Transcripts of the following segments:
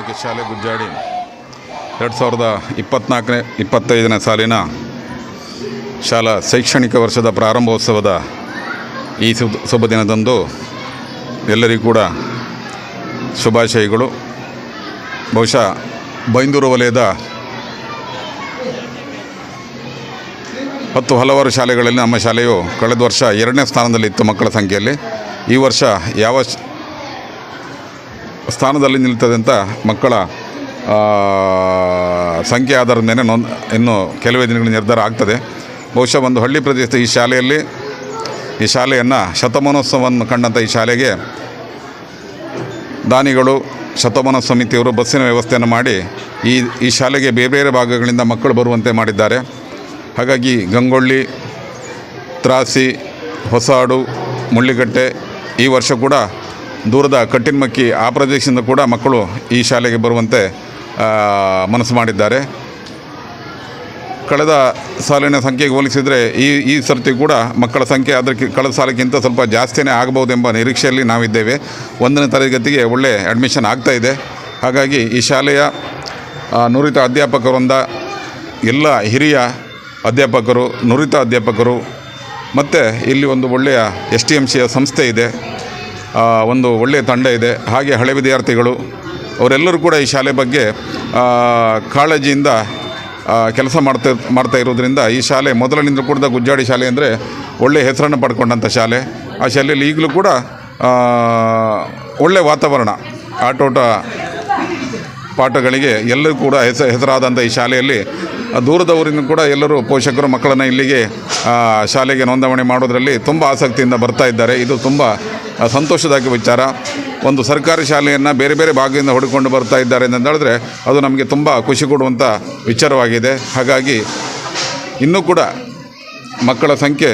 ಪ್ರಾಥಮಿಕ ಶಾಲೆ ಗುಜ್ಜಾಡಿ ಎರಡು ಸಾವಿರದ ಇಪ್ಪತ್ತ್ನಾಲ್ಕನೇ ಇಪ್ಪತ್ತೈದನೇ ಸಾಲಿನ ಶಾಲಾ ಶೈಕ್ಷಣಿಕ ವರ್ಷದ ಪ್ರಾರಂಭೋತ್ಸವದ ಈ ಶುಭ ದಿನದಂದು ಎಲ್ಲರಿಗೂ ಕೂಡ ಶುಭಾಶಯಗಳು. ಬಹುಶಃ ಬೈಂದೂರು ವಲಯದ ಹತ್ತು ಹಲವಾರು ಶಾಲೆಗಳಲ್ಲಿ ನಮ್ಮ ಶಾಲೆಯು ಕಳೆದ ವರ್ಷ ಎರಡನೇ ಸ್ಥಾನದಲ್ಲಿತ್ತು ಮಕ್ಕಳ ಸಂಖ್ಯೆಯಲ್ಲಿ. ಈ ವರ್ಷ ಯಾವ ಸ್ಥಾನದಲ್ಲಿ ನಿಲ್ತದೆ ಮಕ್ಕಳ ಸಂಖ್ಯೆ ಆಧಾರದ ಮೇಲೆ ನೊಂದ್ ಇನ್ನು ಕೆಲವೇ ದಿನಗಳ ನಿರ್ಧಾರ ಆಗ್ತದೆ. ಬಹುಶಃ ಒಂದು ಹಳ್ಳಿ ಪ್ರದೇಶದ ಈ ಶಾಲೆಯಲ್ಲಿ, ಈ ಶಾಲೆಯನ್ನು ಶತಮಾನೋತ್ಸವವನ್ನು ಕಂಡಂಥ ಈ ಶಾಲೆಗೆ ದಾನಿಗಳು ಶತಮಾನ ಸಮಿತಿಯವರು ಬಸ್ಸಿನ ವ್ಯವಸ್ಥೆಯನ್ನು ಮಾಡಿ ಈ ಈ ಶಾಲೆಗೆ ಬೇರೆ ಬೇರೆ ಭಾಗಗಳಿಂದ ಮಕ್ಕಳು ಬರುವಂತೆ ಮಾಡಿದ್ದಾರೆ. ಹಾಗಾಗಿ ಗಂಗೊಳ್ಳಿ, ತ್ರಾಸಿ, ಹೊಸಾಡು, ಮುಳ್ಳಿಗಟ್ಟೆ ಈ ವರ್ಷ ಕೂಡ ದೂರದ ಕಟ್ಟಿನಮಕ್ಕಿ ಆ ಪ್ರದೇಶದಿಂದ ಕೂಡ ಮಕ್ಕಳು ಈ ಶಾಲೆಗೆ ಬರುವಂತೆ ಮನಸ್ಸು ಮಾಡಿದ್ದಾರೆ. ಕಳೆದ ಸಾಲಿನ ಸಂಖ್ಯೆಗೆ ಹೋಲಿಸಿದರೆ ಈ ಈ ಸರ್ತಿ ಕೂಡ ಮಕ್ಕಳ ಸಂಖ್ಯೆ ಅದಕ್ಕೆ ಕಳೆದ ಸಾಲಕ್ಕಿಂತ ಸ್ವಲ್ಪ ಜಾಸ್ತಿಯೇ ಆಗಬಹುದೆಂಬ ನಿರೀಕ್ಷೆಯಲ್ಲಿ ನಾವಿದ್ದೇವೆ. ಒಂದನೇ ತರಗತಿಗೆ ಒಳ್ಳೆ ಅಡ್ಮಿಷನ್ ಆಗ್ತಾ ಇದೆ. ಹಾಗಾಗಿ ಈ ಶಾಲೆಯ ನುರಿತ ಅಧ್ಯಾಪಕರೊಂದ ಎಲ್ಲ ಹಿರಿಯ ಅಧ್ಯಾಪಕರು, ನುರಿತ ಅಧ್ಯಾಪಕರು ಮತ್ತು ಇಲ್ಲಿ ಒಂದು ಒಳ್ಳೆಯ ಎಸ್ ಟಿ ಎಂ ಸಿಯ ಸಂಸ್ಥೆ ಇದೆ. ಒಂದು ಒಳ್ಳೆಯ ತಂಡ ಇದೆ. ಹಾಗೆ ಹಳೆ ವಿದ್ಯಾರ್ಥಿಗಳು, ಅವರೆಲ್ಲರೂ ಕೂಡ ಈ ಶಾಲೆ ಬಗ್ಗೆ ಕಾಳಜಿಯಿಂದ ಕೆಲಸ ಮಾಡ್ತಾ ಮಾಡ್ತಾ ಇರೋದ್ರಿಂದ ಈ ಶಾಲೆ ಮೊದಲಿನಿಂದ ಕೂಡಿದ ಗುಜ್ಜಾಡಿ ಶಾಲೆ ಅಂದರೆ ಒಳ್ಳೆಯ ಹೆಸರನ್ನು ಪಡ್ಕೊಂಡಂಥ ಶಾಲೆ. ಆ ಶಾಲೆಯಲ್ಲಿ ಈಗಲೂ ಕೂಡ ಒಳ್ಳೆಯ ವಾತಾವರಣ. ಆಟೋಟ ಪಾಠಗಳಿಗೆ ಎಲ್ಲರೂ ಕೂಡ ಹೆಸ, ಹೆಸರಾದಂಥ ಈ ಶಾಲೆಯಲ್ಲಿ ದೂರದ ಊರಿಂದ ಕೂಡ ಎಲ್ಲರೂ ಪೋಷಕರು ಮಕ್ಕಳನ್ನು ಇಲ್ಲಿಗೆ ಶಾಲೆಗೆ ನೋಂದಣಿ ಮಾಡೋದರಲ್ಲಿ ತುಂಬ ಆಸಕ್ತಿಯಿಂದ ಬರ್ತಾ ಇದ್ದಾರೆ. ಇದು ತುಂಬ ಸಂತೋಷದಾಯಕ ವಿಚಾರ. ಒಂದು ಸರ್ಕಾರಿ ಶಾಲೆಯನ್ನು ಬೇರೆ ಬೇರೆ ಭಾಗದಿಂದ ಹುಡುಕೊಂಡು ಬರ್ತಾ ಇದ್ದಾರೆ ಅಂತ ಹೇಳಿದ್ರೆ ಅದು ನಮಗೆ ತುಂಬ ಖುಷಿ ಕೊಡುವಂಥ ವಿಚಾರವಾಗಿದೆ. ಹಾಗಾಗಿ ಇನ್ನೂ ಕೂಡ ಮಕ್ಕಳ ಸಂಖ್ಯೆ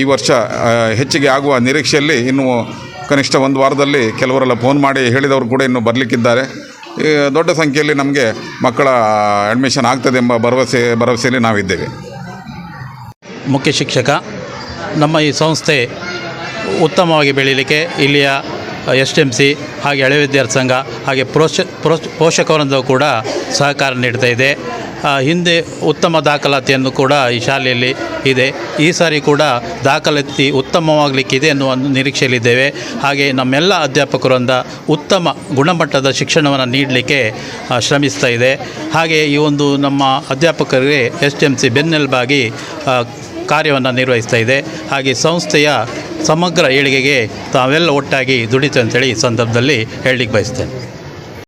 ಈ ವರ್ಷ ಹೆಚ್ಚಿಗೆ ಆಗುವ ನಿರೀಕ್ಷೆಯಲ್ಲಿ ಇನ್ನೂ ಕನಿಷ್ಠ ಒಂದು ವಾರದಲ್ಲಿ ಕೆಲವರೆಲ್ಲ ಫೋನ್ ಮಾಡಿ ಹೇಳಿದವರು ಕೂಡ ಇನ್ನೂ ಬರಲಿಕ್ಕಿದ್ದಾರೆ. ದೊಡ್ಡ ಸಂಖ್ಯೆಯಲ್ಲಿ ನಮಗೆ ಮಕ್ಕಳ ಅಡ್ಮಿಷನ್ ಆಗ್ತದೆ ಎಂಬ ಭರವಸೆ, ಭರವಸೆಯಲ್ಲಿ ನಾವಿದ್ದೇವೆ. ಮುಖ್ಯ ಶಿಕ್ಷಕ, ನಮ್ಮ ಈ ಸಂಸ್ಥೆ ಉತ್ತಮವಾಗಿ ಬೆಳೀಲಿಕ್ಕೆ ಇಲ್ಲಿಯ ಎಸ್ ಟಿ ಎಂ ಸಿ ಹಾಗೆ ಹಳೆ ವಿದ್ಯಾರ್ಥಿ ಸಂಘ ಹಾಗೆ ಪ್ರೋಶ ಪ್ರೋಶ್ ಪೋಷಕವೃಂದ ಕೂಡ ಸಹಕಾರ ನೀಡ್ತಾ ಇದೆ. ಹಿಂದೆ ಉತ್ತಮ ದಾಖಲಾತಿಯನ್ನು ಕೂಡ ಈ ಶಾಲೆಯಲ್ಲಿ ಇದೆ. ಈ ಸಾರಿ ಕೂಡ ದಾಖಲಾತಿ ಉತ್ತಮವಾಗಲಿಕ್ಕಿದೆ ಎನ್ನುವ ಒಂದು ನಿರೀಕ್ಷೆಯಲ್ಲಿದ್ದೇವೆ. ಹಾಗೆ ನಮ್ಮೆಲ್ಲ ಅಧ್ಯಾಪಕರಿಂದ ಉತ್ತಮ ಗುಣಮಟ್ಟದ ಶಿಕ್ಷಣವನ್ನು ನೀಡಲಿಕ್ಕೆ ಶ್ರಮಿಸ್ತಾ ಇದೆ. ಹಾಗೆ ಈ ಒಂದು ನಮ್ಮ ಅಧ್ಯಾಪಕರಿಗೆ ಎಸ್ ಟಿ ಎಂ ಸಿ ಬೆನ್ನೆಲುಬಾಗಿ ಕಾರ್ಯವನ್ನು ನಿರ್ವಹಿಸ್ತಾ ಇದೆ. ಹಾಗೆ ಸಂಸ್ಥೆಯ ಸಮಗ್ರ ಏಳಿಗೆಗೆ ತಾವೆಲ್ಲ ಒಟ್ಟಾಗಿ ದುಡಿತು ಅಂತೇಳಿ ಈ ಸಂದರ್ಭದಲ್ಲಿ ಹೇಳಲಿಕ್ಕೆ ಬಯಸ್ತೇನೆ.